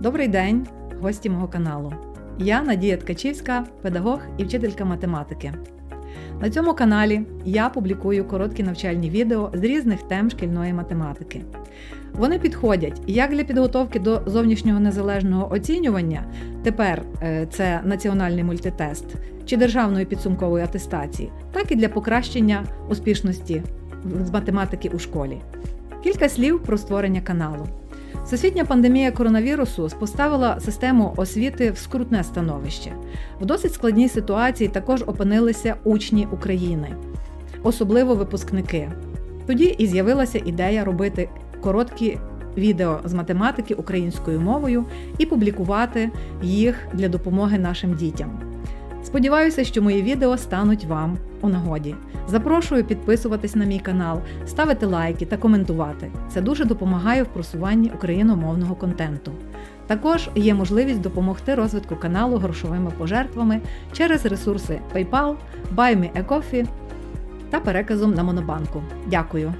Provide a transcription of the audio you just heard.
Добрий день, гості мого каналу. Я Надія Ткачівська, педагог і вчителька математики. На цьому каналі я публікую короткі навчальні відео з різних тем шкільної математики. Вони підходять як для підготовки до зовнішнього незалежного оцінювання, тепер е, це національний мультитест чи державної підсумкової атестації, так і для покращення успішності з математики у школі. Кілька слів про створення каналу. Всесвітня пандемія коронавірусу поставила систему освіти в скрутне становище. В досить складній ситуації також опинилися учні України, особливо випускники. Тоді і з'явилася ідея робити короткі відео з математики українською мовою і публікувати їх для допомоги нашим дітям. Сподіваюся, що мої відео стануть вам у нагоді. Запрошую підписуватись на мій канал, ставити лайки та коментувати. Це дуже допомагає в просуванні україномовного контенту. Також є можливість допомогти розвитку каналу грошовими пожертвами через ресурси PayPal, BuyMeACoffee та переказом на Монобанку. Дякую!